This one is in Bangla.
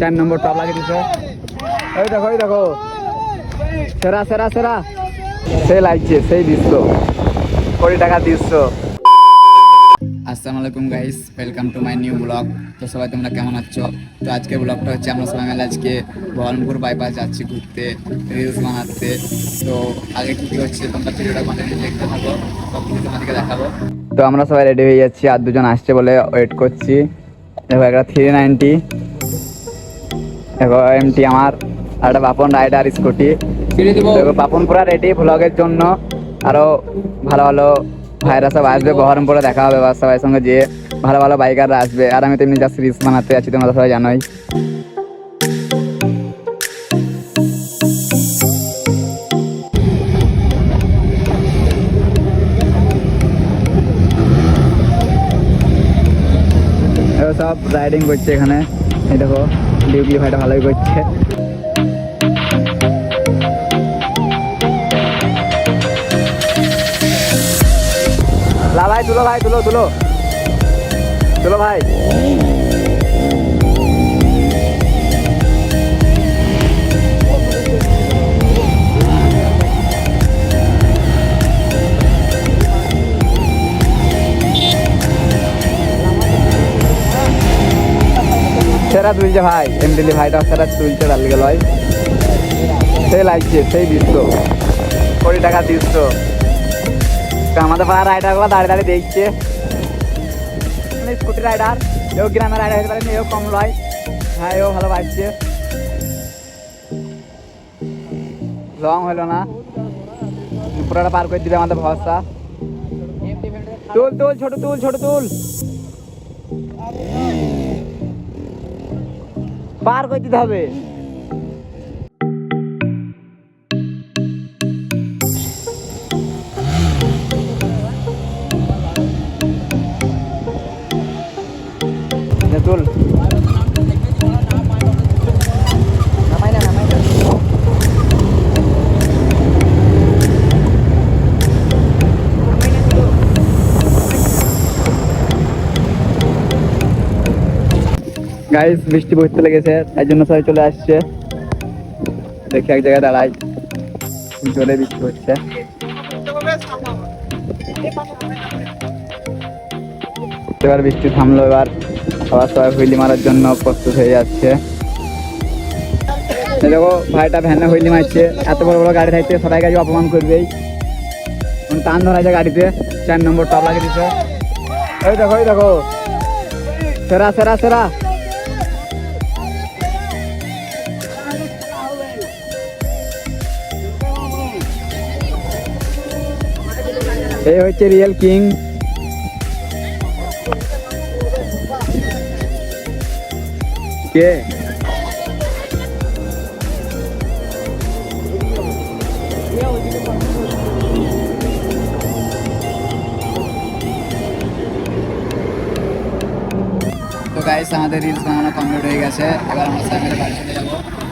চার নম্বর টপ লাগিয়ে দিছে। ওই দেখো ওই দেখো। সেরা সেরা সেরা। সেই লাগছে সেই দৃশ্য কোটি টাকা দৃশ্য আসসালামু আলাইকুম guys welcome to my new vlog তো সবাই, তোমরা কেমন আছো? তো আজকে ব্লগটা হচ্ছে আমরা সবাই মিলে আজকে বহরমপুর বাইপাস যাচ্ছি ঘুরতে রিলস বানাতে। তো আগে কি হচ্ছে তোমরা ভিডিওটা কন্টিনিউ দেখতে থাকো, সব তোমাদেরকে দেখাবো। তো আমরা সবাই রেডি হয়ে যাচ্ছি, আর দুজন আসছে বলে ওয়েট করছি। দেখো, একটা থ্রি নাইনটি দেখো এমটি আমার আর একটা বাপন রাইডার স্কুটি দেখো পাপন পুরা রেডি ভ্লগের জন্য। আরও ভালো ভালো ভাইরা সব আসবে বহরমপুরে দেখা হবে সবাই সঙ্গে যে ভালো ভালো বাইকাররা আসবে। আর আমি তেমনি যা সিরিজ বানাতে আছি তোমরা সবাই জানোই। সব রাইডিং করছে এখানে। এই দেখো ডিউটি ভাইটা ভালোই করছে। লা ভাই তুলো ভাই তুলো তুলো। তুলো ভাই। সেরা তুলছে ভাই এমডিলি ভাইটা সেরা তুলছে ডাল গেল ভাই। সেই লাগছে, সেই দৃশ্য কোটি টাকা দৃশ্য আমাদের পাড়ার রাইডারগুলো দাঁড়িয়ে দাঁড়িয়ে দেখছে। স্কুটি রাইডার এও গ্রামের রাইডার হতে পারেনি, এও কম লয়। হ্যাঁ এও ভালো বাজছে লং হলো না। পুরোটা পার করে দিবে আমাদের ভরসা। তুল তুল, ছোট তুল ছোট তুল। পার করে দিতে হবে। নে গাইস বৃষ্টি পড়তে লেগেছে, তাই জন্য সবাই চলে আসছে। দেখি এক জায়গায় দাঁড়াই, জোরে বৃষ্টি হচ্ছে এবার বৃষ্টি থামলো, এবার সবার সবাই হুইলি মারার জন্য প্রস্তুত হয়ে যাচ্ছে। দেখো, ভাইটা ভ্যানে হুইলি মারছে, এত বড় বড় গাড়ি থাকছে সবাই গাড়ি অপমান করবেই টান ধরা যায় গাড়িতে, চার নম্বর টপ লাগিয়ে দিচ্ছে ওই দেখো দেখো। সেরা সেরা সেরা। এই হচ্ছে রিয়েল কিং কে তো গাইস আমাদের রিলস বানানো কমপ্লিট হয়ে গেছে এবার আমরা সবাই মিলে বাড়ি চলে যাব